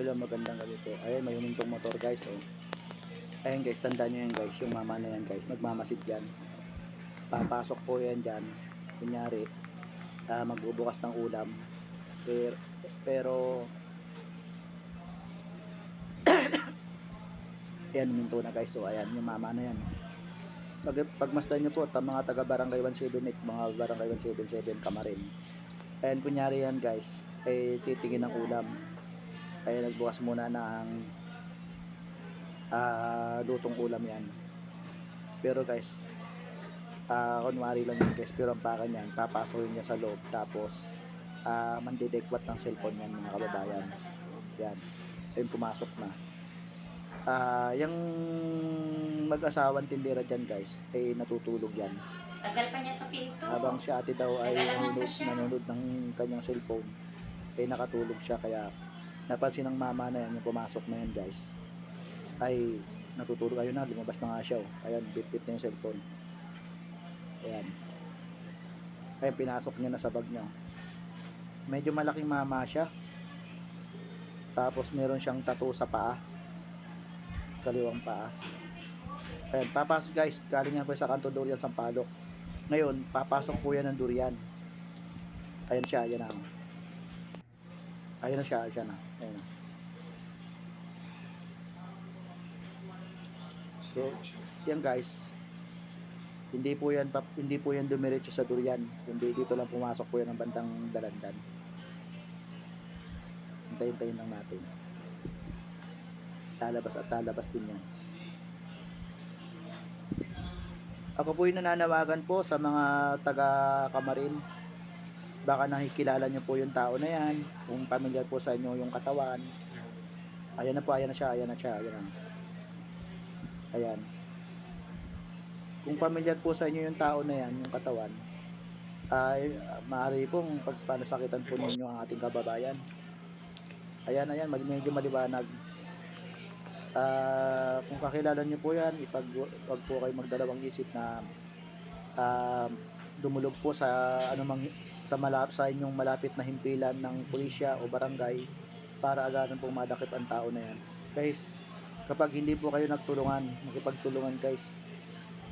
Hello, magandang gabi po. Ayun, may humintong motor guys. Oh. Ayun guys, tandaan nyo yan guys. Yung mama na yan guys, nagmamasid yan. Papasok po yan dyan. Kunyari, ah, magbubukas ng ulam. Pero, pero Ayan, huminto na guys. So, ayan, yung mama na yan. Pag, pagmasdan nyo po, ta, mga taga Barangay 178, mga Barangay 177, Kamarin. Ayan, kunyari yan guys, eh, titingin ng ulam. Ay, nagbukas muna ng ah, lutong ulam yan. Pero guys, ah, kunwari lang yan guys, pero ang baka niyan, papasukin niya sa loob. Tapos, ah, mandidekwat ng cellphone yan mga kababayan. Yan. Ayun, pumasok na. Ah, yung mag-asawang tindera dyan guys, ay natutulog yan. Tagal pa niya sa pinto. Habang si ate daw ay nanonood, nanonood ng kanyang cellphone, ay nakatulog siya. Kaya napansin ng mama na yan, yung pumasok na yan guys, ay natutulog. Ayun na, lumabas na nga siya. Oh. Ayan, bit-bit na yung cellphone. Ayan. Ayan, pinasok niya na sa bag niya. Medyo malaking mama siya. Tapos meron siyang tattoo sa paa. Kaliwang paa. Ayan, papasok guys. Galing yan po sa Kanto Durian Sampaloc. Ngayon, papasok po yan ng durian. Ayan siya, ayan na. Ayan na siya, ayan na. Ayan na. So, yan guys. Hindi po yan hindi po yan dumiretso sa durian. Kundi dito lang pumasok po yan ng bandang dalandan. Hintayin-tayin lang natin. Talabas at talabas din yan. Ako po yung nananawagan po sa mga taga Kamarin. Baka nakikilala nyo po yung tao na yan. Kung pamilyar po sa inyo yung katawan. Ayan na po, ayan na siya, ayan na siya, ayan na. Ayan. Kung pamilyar po sa inyo yung tao na yan, yung katawan, ay uh, maaari pong pagpanasakitan po ninyo ang ating kababayan. Ayan, ayan, medyo maliwanag. Ah, kung kakilala nyo po yan, ipag wag po kayo magdalawang isip na ah, dumulog po sa anumang sa malap sa inyong malapit na himpilan ng pulisya o barangay para agaran pong madakip ang tao na yan. Guys, kapag hindi po kayo nagtulungan, makipagtulungan guys,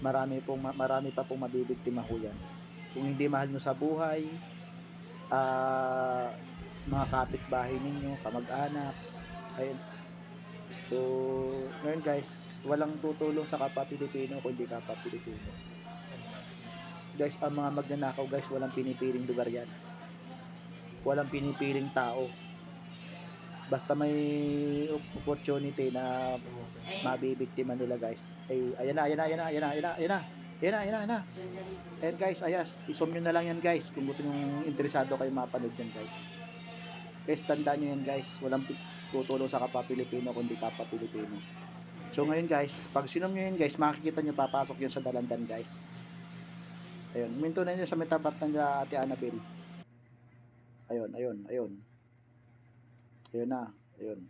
marami pong ma- marami pa pong mabibiktima ho yan. Kung hindi mahal nyo sa buhay, ah mga kapitbahay ninyo, kamag-anak, ayun, So, ngayon guys, walang tutulong sa kapwa Pilipino kundi kapwa Pilipino. Guys, ang mga magnanakaw guys, walang pinipiling lugar yan. Walang pinipiling tao. Basta may opportunity na mabibiktima nila guys. Ay, ayan na, ayan na, ayan na, ayan na, ayan na, ayan na. Ayan na, ayan na, ayan na. Ayan guys, ayas, isom nyo na lang yan guys kung gusto nyo interesado kayo mapanood yan guys. Guys, tandaan nyo yan guys, walang tutulong sa kapwa Pilipino kundi kapwa Pilipino. So ngayon guys, pag sinom nyo yan guys, makikita nyo papasok yun sa dalandan guys. Ayun, minto na nyo sa may tapat ng ate Annabel. Ayun, ayun, ayun. Ayun na, ayun.